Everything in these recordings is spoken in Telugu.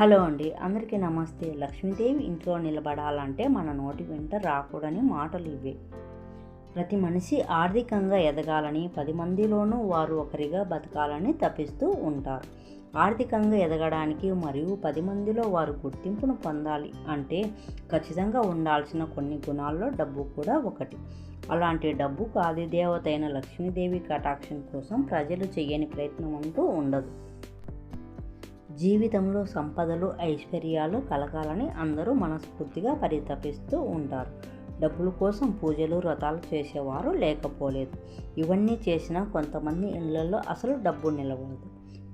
హలో అండి. అందరికీ నమస్తే. లక్ష్మీదేవి ఇంట్లో నిలబడాలంటే మన నోటి వెంట రాకూడని మాటలు ఇవే. ప్రతి మనిషి ఆర్థికంగా ఎదగాలని పది మందిలోనూ వారు ఒకరిగా బతకాలని తప్పిస్తూ ఉంటారు. ఆర్థికంగా ఎదగడానికి మరియు పది మందిలో వారు గుర్తింపును పొందాలి అంటే ఖచ్చితంగా ఉండాల్సిన కొన్ని గుణాల్లో డబ్బు కూడా ఒకటి. అలాంటి డబ్బుకు ఆదిదేవత అయిన లక్ష్మీదేవి కటాక్షం కోసం ప్రజలు చేయని ప్రయత్నం అంటూ ఉండదు. జీవితంలో సంపదలు ఐశ్వర్యాలు కలగాలని అందరూ మనస్ఫూర్తిగా పరితపిస్తూ ఉంటారు. డబ్బుల కోసం పూజలు వ్రతాలు చేసేవారు లేకపోలేదు. ఇవన్నీ చేసినా కొంతమంది ఇళ్ళలో అసలు డబ్బు నిలవదు.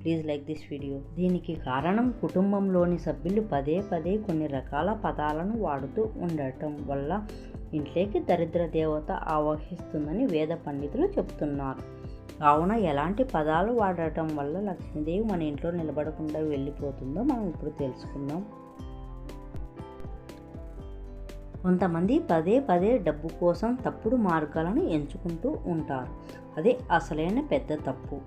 Please like this video. దీనికి కారణం కుటుంబంలోని సభ్యులు పదే పదే కొన్ని రకాల పదాలను వాడుతూ ఉండటం వల్ల ఇంట్లోకి దరిద్ర దేవత ఆవహిస్తుందని వేద పండితులు చెబుతున్నారు కావున ఎలాంటి పదాలు వాడటం వల్ల లక్ష్మీదేవి మన ఇంట్లో నిలబడకుండా వెళ్ళిపోతుందో మనం ఇప్పుడు తెలుసుకుందాం. కొంతమంది పదే పదే డబ్బు కోసం తప్పుడు మార్గాలను ఎంచుకుంటూ ఉంటారు. అదే అసలైన పెద్ద తప్పు.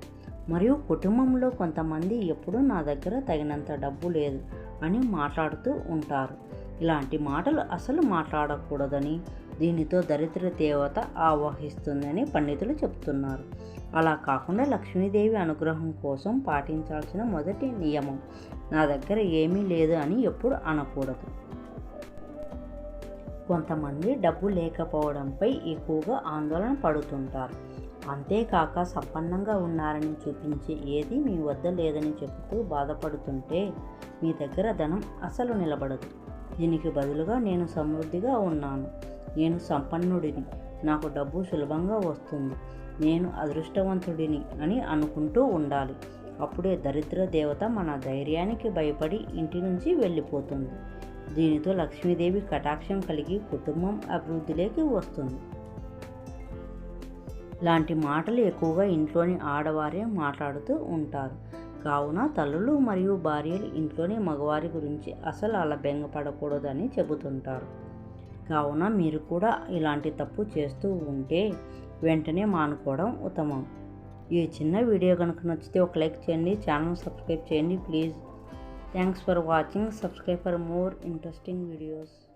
మరియు కుటుంబంలో కొంతమంది ఎప్పుడూ నా దగ్గర తగినంత డబ్బు లేదు అని మాట్లాడుతూ ఉంటారు. ఇలాంటి మాటలు అసలు మాట్లాడకూడదని దీనితో దరిద్ర దేవత ఆవహిస్తుందని పండితులు చెబుతున్నారు. అలా కాకుండా లక్ష్మీదేవి అనుగ్రహం కోసం పాటించాల్సిన మొదటి నియమం నా దగ్గర ఏమీ లేదు అని ఎప్పుడు అనకూడదు. కొంతమంది డబ్బు లేకపోవడంపై ఎక్కువగా ఆందోళన పడుతుంటారు. అంతేకాక సంపన్నంగా ఉన్నారని చూపించే ఏది మీ వద్ద లేదని చెబుతూ బాధపడుతుంటే మీ దగ్గర ధనం అసలు నిలబడదు. దీనికి బదులుగా నేను సమృద్ధిగా ఉన్నాను. నేను సంపన్నుడిని. నాకు డబ్బు సులభంగా వస్తుంది. నేను అదృష్టవంతుడిని అని అనుకుంటూ ఉండాలి. అప్పుడే దరిద్ర దేవత మన ధైర్యానికి భయపడి ఇంటి నుంచి వెళ్ళిపోతుంది. దీనితో లక్ష్మీదేవి కటాక్షం కలిగి కుటుంబం అభివృద్ధిలోకి వస్తుంది. లాంటి మాటలు ఎక్కువగా ఇంట్లోని ఆడవారే మాట్లాడుతూ ఉంటారు. కావున తల్లులు మరియు భార్యలు ఇంట్లోని మగవారి గురించి అసలు అలా బెంగపడకూడదని చెబుతుంటారు. కావున మీరు కూడా ఇలాంటి తప్పు చేస్తూ ఉంటే వెంటనే మానుకోవడం ఉత్తమం. ఈ చిన్న వీడియో కనుక నచ్చితే ఒక లైక్ చేయండి ఛానల్ సబ్స్క్రైబ్ చేయండి please. Thanks for watching. Subscribe for more interesting videos.